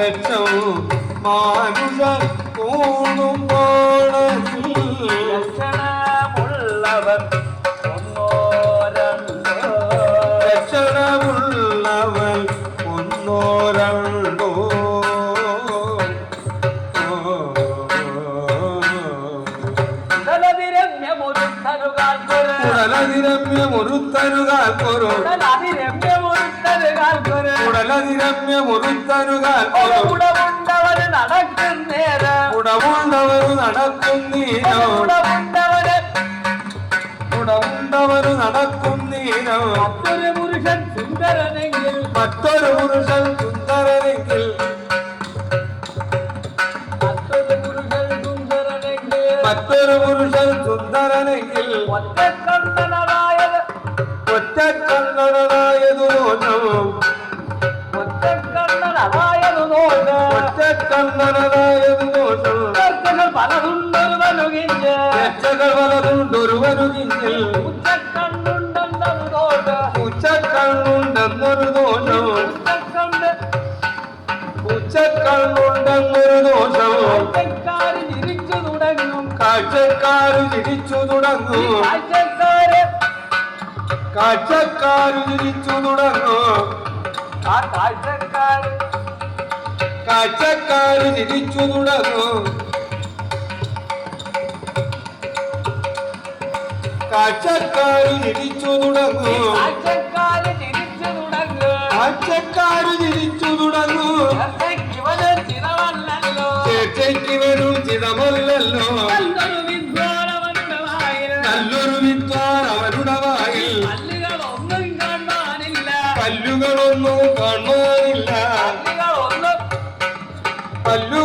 ലക്ഷം മാനുഷ കൂടുമ്പോഴത്തിൽ ലക്ഷണമുള്ളവർ ഒന്നോ രണ്ടോ ലക്ഷണമുള്ളവൻ ഒന്നോ രണ്ടോ. ഉടലതിരമ്യമൊരുത്തനുകാൽക്കൊരു ഉടലതിരമ്യമൊരുത്തനുകാൽക്കൊരു ഉടലതിരമ്യമൊരുത്തനുകാൽക്കൊരു ഉടലതിരമ്യമൊരുത്തനുകാൽക്കൊരു നടക്കും നടക്കുന്നീരോ ഉടമുണ്ടവന് ഉടവുണ്ടവരു നടക്കുന്നീരോ മറ്റൊരു പുരുഷൻ സുന്ദരനെങ്കിൽ. മറ്റൊരു പുരുഷൻ സുന്ദരനെങ്കിൽ. മറ്റൊരു പുരുഷൻ സുന്ദരനെങ്കിൽ. മറ്റൊരു പുരുഷൻ സുന്ദരനെങ്കിൽ. ഒറ്റക്കണ്ണനായത് ഒറ്റ കണ്ണനായതു ചർച്ചകൾ പലതുണ്ടൊരു വലുകിഞ്ഞ്. രക്ഷകൾ വലതുണ്ടൊരുവരു കിഞ്ഞിൽ ഉച്ചക്കണ്ണുണ്ടെന്നത് നോക്ക് ഉച്ചക്കണ്ണുണ്ടെന്നൊരു ദോഷം. ഉച്ചക്കണ്ണുണ്ടെന്നൊരു ദോഷം. കാഴ്ചക്കാര് ചിരിച്ചു തുടങ്ങും. കാഴ്ചക്കാര് ചിരിച്ചു തുടങ്ങും. കാഴ്ചക്കാര് കാഴ്ചക്കാര് ചിരിച്ചു തുടങ്ങും. ആ കാഴ്ചക്കാര് കാഴ്ചക്കാര് ചിരിച്ചു തുടങ്ങും. കാഴ്ചക്കാര് തിരിച്ചു തുടങ്ങും. കാഴ്ചക്കാര് തിരിച്ചു തുടങ്ങും. കാഴ്ചക്കാര് തിരിച്ചു തുടങ്ങും. ചേച്ചയ്ക്ക് വരും ചിതമല്ലല്ലോ. നല്ലൊരു വിദ്വാൻ അവരുടെ വായിൽ. പല്ലുകളൊന്നും കാണാനില്ല പല്ലു